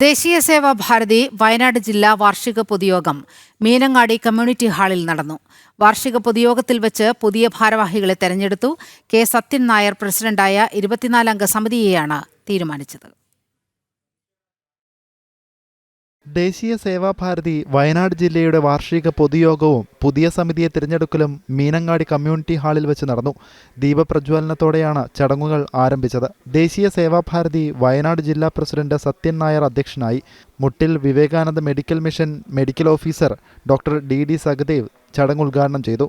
ദേശീയ സേവാ ഭാരതി വയനാട് ജില്ലാ വാർഷിക പൊതുയോഗം മീനങ്ങാടി കമ്മ്യൂണിറ്റി ഹാളിൽ നടന്നു. വാർഷിക പൊതുയോഗത്തിൽ വെച്ച് പുതിയ ഭാരവാഹികളെ തെരഞ്ഞെടുത്തു. കെ. സത്യൻ നായർ പ്രസിഡന്റായ ഇരുപത്തിനാലംഗ സമിതിയെയാണ് തീരുമാനിച്ചത്. ദേശീയ സേവാഭാരതി വയനാട് ജില്ലയുടെ വാർഷിക പൊതുയോഗവും പുതിയ സമിതിയെ തിരഞ്ഞെടുക്കലും മീനങ്ങാടി കമ്മ്യൂണിറ്റി ഹാളിൽ വെച്ച് നടന്നു. ദീപപ്രജ്വലനത്തോടെയാണ് ചടങ്ങുകൾ ആരംഭിച്ചത്. ദേശീയ സേവാഭാരതി വയനാട് ജില്ലാ പ്രസിഡന്റ് സത്യൻ നായർ അധ്യക്ഷനായി. Muttil Vivekananda medical mission medical officer doctor D D Sahadev ചടങ്ങ് ഉദ്ഘാടനം ചെയ്തു.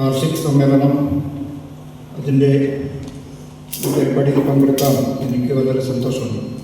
വാർഷിക സമ്മേളനം അതിന്റെ പങ്കെടുക്കാൻ എനിക്ക് വളരെ സന്തോഷമുണ്ട്.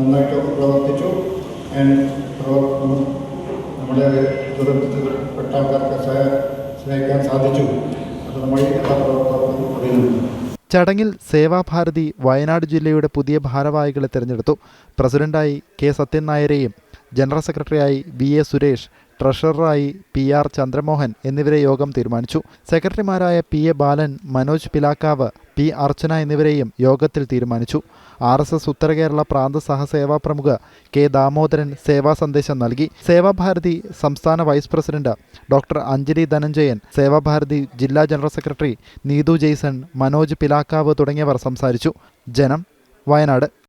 നന്നായിട്ട് പ്രവർത്തിച്ചു. നമ്മുടെ ദുരന്തത്തിൽ ആൾക്കാർക്ക് സഹായ- സഹായിക്കാൻ സാധിച്ചു. അത് നമ്മൾ എല്ലാ പ്രവർത്തകർക്കും ചടങ്ങിൽ സേവാഭാരതി വയനാട് ജില്ലയുടെ പുതിയ ഭാരവാഹികളെ തിരഞ്ഞെടുത്തു. പ്രസിഡന്റായി കെ. സത്യൻ നായരെയും ജനറൽ സെക്രട്ടറിയായി വി. എ. സുരേഷ് ട്രഷററായി പി ആർ ചന്ദ്രമോഹൻ എന്നിവരെ യോഗം തീരുമാനിച്ചു. സെക്രട്ടറിമാരായ P A Balan Manoj Pilakkavu P Archana എന്നിവരെയും യോഗത്തിൽ തീരുമാനിച്ചു. ആർ എസ് എസ് ഉത്തര കേരള പ്രാന്ത സഹസേവാ പ്രമുഖ കെ ദാമോദരൻ സേവാ സന്ദേശം നൽകി. സേവാഭാരതി സംസ്ഥാന vice president doctor Anjali Dhananjayan Sevabharathi ജില്ലാ ജനറൽ സെക്രട്ടറി നീതു ജെയ്സൺ മനോജ് പിലാക്കാവ് തുടങ്ങിയവർ സംസാരിച്ചു. ജനം വയനാട്.